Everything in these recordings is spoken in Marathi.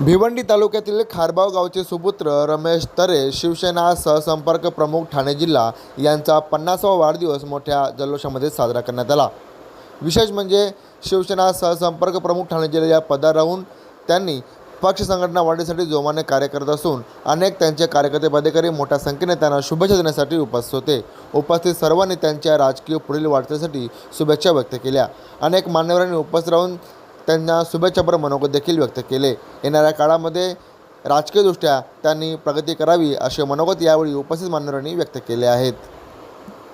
भिवंडी तालुक्यातील खारबाव गावचे सुपुत्र रमेश तरे शिवसेना सहसंपर्क प्रमुख ठाणे जिल्हा यांचा पन्नासावा वाढदिवस मोठ्या जल्लोषामध्ये साजरा करण्यात आला. विशेष म्हणजे शिवसेना सहसंपर्क प्रमुख ठाणे जिल्हा या पदावर राहून त्यांनी पक्ष संघटना वाढीसाठी जोमाने कार्य करत असून अनेक त्यांचे कार्यकर्ते पदाधिकारी मोठ्या संख्येने त्यांना शुभेच्छा देण्यासाठी उपस्थित होते. उपस्थित सर्वांनी त्यांच्या राजकीय पुढील वाटचालीसाठी शुभेच्छा व्यक्त केल्या. अनेक मान्यवरांनी उपस्थित राहून त्यांना शुभेच्छापर मनोगत देखील व्यक्त केले. येणाऱ्या काळामध्ये राजकीयदृष्ट्या त्यांनी प्रगती करावी असे मनोगत यावेळी उपस्थित मान्यवरांनी व्यक्त केले आहेत.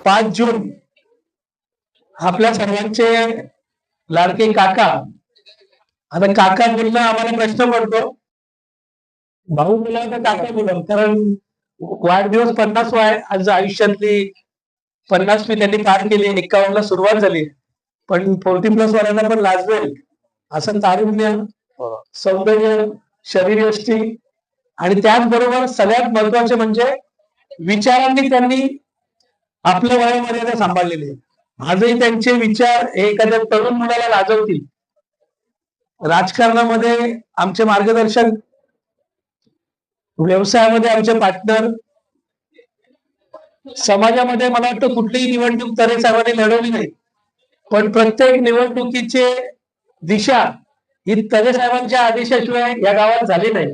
पाच जून आपल्या सर्वांचे लाडके काका. आता काका बोलणं आम्हाला प्रश्न पडतो. भाऊ बोला तर काका बोला कारण वाढदिवस पन्नास वाय आज आयुष्यातली पन्नासवी त्यांनी पार केली एकावन्न ला सुरुवात झाली. पण फोर्टी प्लस वाल्यांना पण लाजवेल असं तारुण्य सौंदर्य शरीरयष्टी आणि त्याचबरोबर सगळ्यात महत्त्वाचे म्हणजे विचारांनी त्यांनी आपल्या वयामध्ये सांभाळलेले आहे. आजही त्यांचे विचार हे एखाद्या तरुण मुलाला लाजवतील. राजकारणामध्ये आमचे मार्गदर्शक व्यवसायामध्ये आमचे पार्टनर समाजामध्ये मला वाटतं कुठलीही निवडणूक तरे साहेबांनी लढवली नाही. पण प्रत्येक निवडणुकीचे दिशा ही तरे साहेबांच्या आदेशाशिवाय या गावात झाली नाही.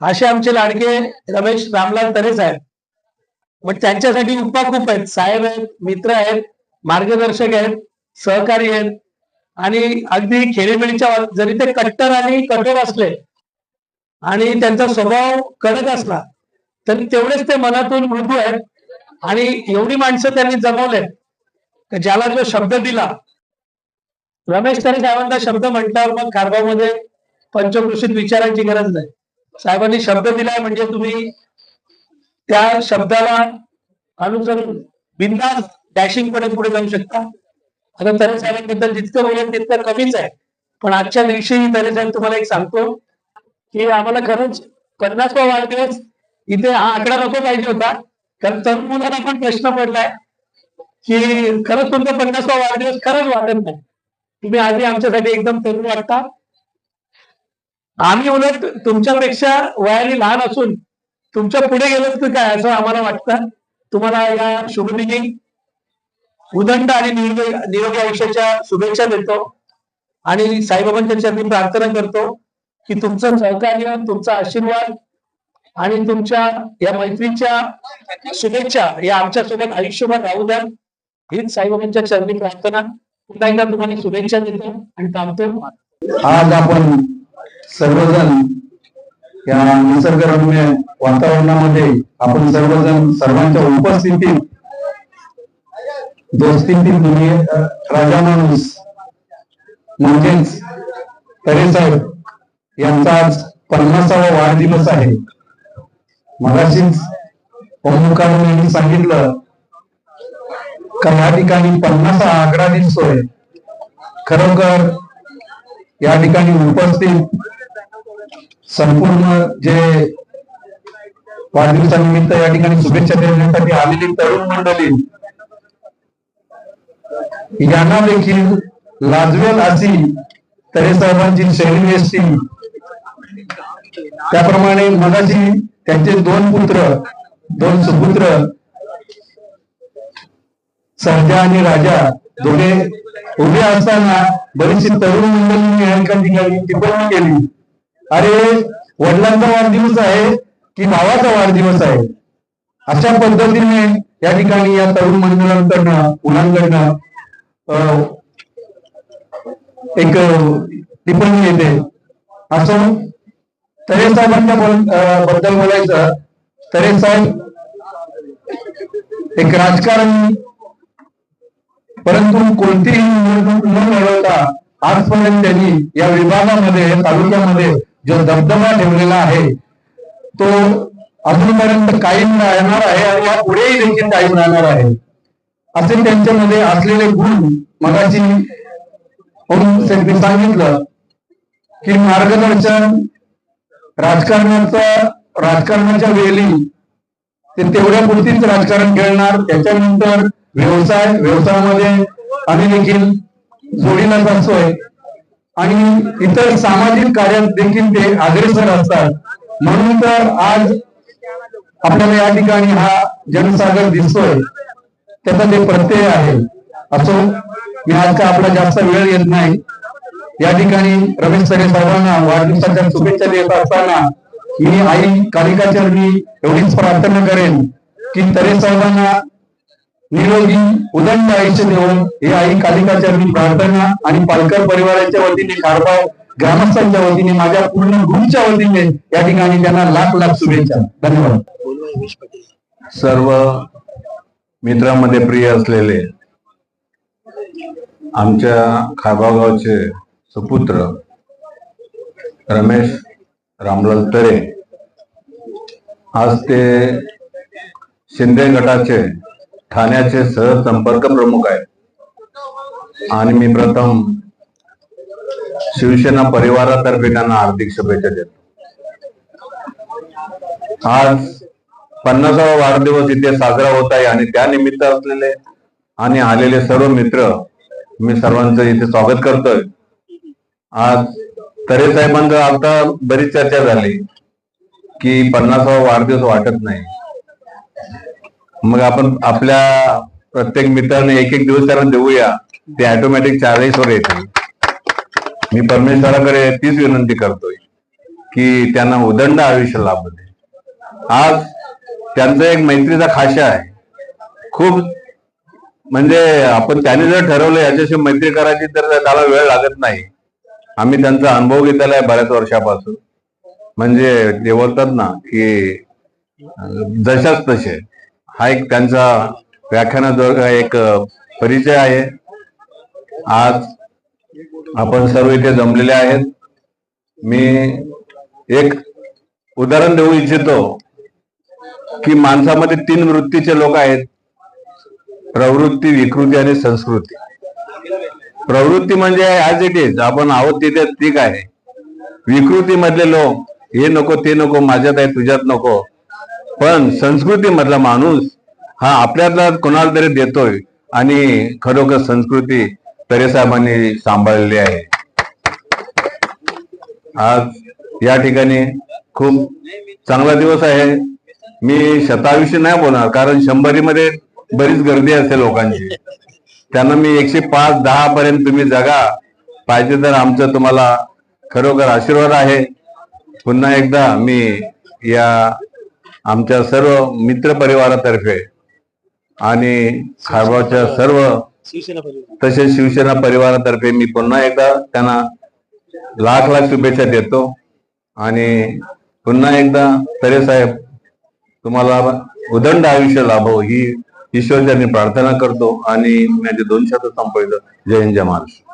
असे आमचे लाडके रमेश रामलाल तरे साहेब. मग त्यांच्यासाठी उपा खूप आहेत. साहेब आहेत मित्र आहेत मार्गदर्शक आहेत सहकारी आहेत. आणि अगदी खेळीमेळीच्या जरी ते कट्टर आणि कठोर असले आणि त्यांचा स्वभाव कडक असला तरी तेवढेच ते मनातून मृदू आहेत. आणि एवढी माणसं त्यांनी जमवले ज्याला जो शब्द दिला रमेश तरी साहेबांचा शब्द म्हटल्यावर मग खारगावमध्ये पंचकृषीत विचारांची गरज नाही. साहेबांनी शब्द दिलाय म्हणजे तुम्ही त्या शब्दाला अनुसरून बिंदास डॅशिंगकडे पुढे जाऊ शकता. आता तरे साहेबांबद्दल जितकं बोलेल तितकं कमीच आहे. पण आजच्या दिवशी तरे साहेब तुम्हाला एक सांगतो की आम्हाला खरंच पन्नासवा वाढदिवस इथे हा आकडा नको पाहिजे होता. कारण तरुण मुलांना पण प्रश्न पडलाय की खरंच तुमचा पन्नासवा वाढदिवस खरंच वाटत नाही. तुम्ही आधी आमच्यासाठी एकदम तरुण वाटता. आम्ही उलट तुमच्यापेक्षा वयाने लहान असून तुमच्यापुढे गेलो तर काय असं आम्हाला वाटतं. तुम्हाला या शुभदिनी उदंड आणि निरोगी निरोगी आयुष्याच्या शुभेच्छा देतो. आणि साईबाबांच्या चरणी प्रार्थना करतो की तुमचं सहकार्य तुमचा आशीर्वाद आणि तुमच्या या मैत्रीच्या शुभेच्छा या आमच्यासोबत आयुष्यभर राहू द्या. हीच साईबाबांच्या चरणी प्रार्थना. पुन्हा एकदा तुम्हाला शुभेच्छा देतो आणि थांबतो आज आपण सर्वजण या निसर्गरम्य वातावरणामध्ये आपण सर्वजण सर्वांच्या उपस्थितीत दोस्तीतील दुनिये राजा माणूस म्हणजेच तरे साहेब यांचा आज पन्नासावा वाढदिवस आहे. मगाशीच ओमकार यांनी सांगितलं का या ठिकाणी पन्नास हा आकडा दिसतोय खरोखर या ठिकाणी उपस्थित संपूर्ण जे वाढदिवसानिमित्त या ठिकाणी शुभेच्छा देण्यासाठी आलेली तरुण मंडळी यांना देखील लाजवेल अशी तरी साहेबांची शैली असती त्याप्रमाणे मगाशी त्यांचे दोन पुत्र दोन सुपुत्र सहजा आणि राजा दोघे उभे असताना बरीचशी तरुण मंडळी या ठिकाणी टिप्पणी केली. अरे वडिलांचा वाढदिवस आहे की भावाचा वाढदिवस आहे? अशा पद्धतीने या ठिकाणी या तरुण मंडळांकडनं मुलांकडनं अं, एक टिप्पणी येते. असं तरे साहेबांच्या बद्दल बोलायचं तरे साहेब एक राजकारणी परंतु कोणतीही निवडणूक न लढवता आजपर्यंत त्यांनी या विभागामध्ये तालुक्यामध्ये जो दबदबा ठेवलेला आहे तो अजूनपर्यंत कायम राहणार आहे आणि या पुढेही देखील कायम राहणार आहे. असे त्यांच्यामध्ये असलेले गुण मगाची सांगितलं की मार्गदर्शन राजकारणाचं राजकारणाच्या वेळी ते तेवढ्या पुरतीच राजकारण खेळणार त्याच्यानंतर व्यवसाय व्यवसायामध्ये आम्ही देखील जोडीला असतोय आणि इतर सामाजिक कार्यात देखील ते अग्रेसर असतात. म्हणून तर आज आपल्याला या ठिकाणी हा जनसागर दिसतोय. त्याचा ते प्रत्यय आहे. असो मी आज का आपला जास्त वेळ येत नाही. या ठिकाणी रमेश सरे साहेबांना वाढदिवसाच्या शुभेच्छा देत असताना मी आई कालिकाचरणी एवढीच प्रार्थना करेन की तरे साहेबांना निरोगी उदंड आयुष्य देऊन हे आई कालिकाच्या चरणी प्रार्थना आणि पालकर परिवाराच्या वतीने खारबाव ग्रामस्थांच्या वतीने माझ्या पूर्ण गुरुच्या वतीने या ठिकाणी त्यांना लाख लाख शुभेच्छा. धन्यवाद. सर्व मित्रांमध्ये प्रिय असलेले आमच्या खारबागावचे सुपुत्र रमेश रामलाल तरे आज ते शिंदे गटाचे ठाण्याचे सहसंपर्क प्रमुख आहेत. आणि मी प्रथम शिवसेना परिवारातर्फे त्यांना हार्दिक शुभेच्छा देतो. आज पन्नासावा वाढदिवस इथे साजरा होत आहे आणि त्यानिमित्त असलेले आणि आलेले सर्व मित्र मी सर्वांचं इथे स्वागत करतोय. आज तरे साहेबांचं आता बरीच चर्चा झाली की पन्नासावा वाढदिवस वाटत नाही. मग आपण आपल्या प्रत्येक मित्राने एक एक दिवस त्यांना देऊया. ते ऑटोमॅटिक चार्जेस वर येतील. मी परमेश्वराकडे तीच विनंती करतोय की त्यांना उदंड आयुष्य लाभ दे. आज त्यांचा एक मैत्रीचा खाशा आहे. खूप म्हणजे आपण त्याने जर ठरवलं याच्याशी मैत्री करायची तर त्याला वेळ लागत नाही. आम्ही त्यांचा अनुभव घेतलेला आहे बऱ्याच वर्षापासून. म्हणजे ते बोलतात ना की जशाच तसे. हा एक त्यांचा व्याख्यानाद्वारा एक परिचय आहे. आज आपण सर्व इथे जमलेले आहेत. मी एक उदाहरण देऊ इच्छितो की माणसामध्ये तीन वृत्तीचे लोक आहेत. प्रवृत्ती विकृती आणि संस्कृती. प्रवृत्ती म्हणजे ॲज इट इज आपण आहोत तिथे ठीक आहे. विकृतीमधले लोक हे नको ते नको माझ्यात आहे तुझ्यात नको. पण संस्कृती मधला माणूस हा आपल्यातला कोणाला तरी देतोय आणि खरोखर संस्कृती तरे साहेबांनी आहे. आज या ठिकाणी खूप चांगला दिवस आहे. मी शताविषयी नाही बोलणार कारण शंभरीमध्ये बरीच गर्दी असते लोकांची. त्यांना मी एकशे पाच दहा पर्यंत तुम्ही जगा पाहिजे तर आमचं तुम्हाला खरोखर आशीर्वाद आहे. पुन्हा एकदा मी या आमच्या सर्व मित्र परिवारातर्फे आणि खारबावच्या सर्व तसेच शिवसेना परिवारातर्फे मी पुन्हा एकदा त्यांना लाख लाख शुभेच्छा देतो. आणि पुन्हा एकदा तरे साहेब तुम्हाला उदंड आयुष्य लाभो ही ईश्वरच्यांनी प्रार्थना करतो आणि माझे दोन शब्द संपवतो जय हिंद जय महाराष्ट्र.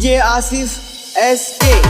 DJ Asif SK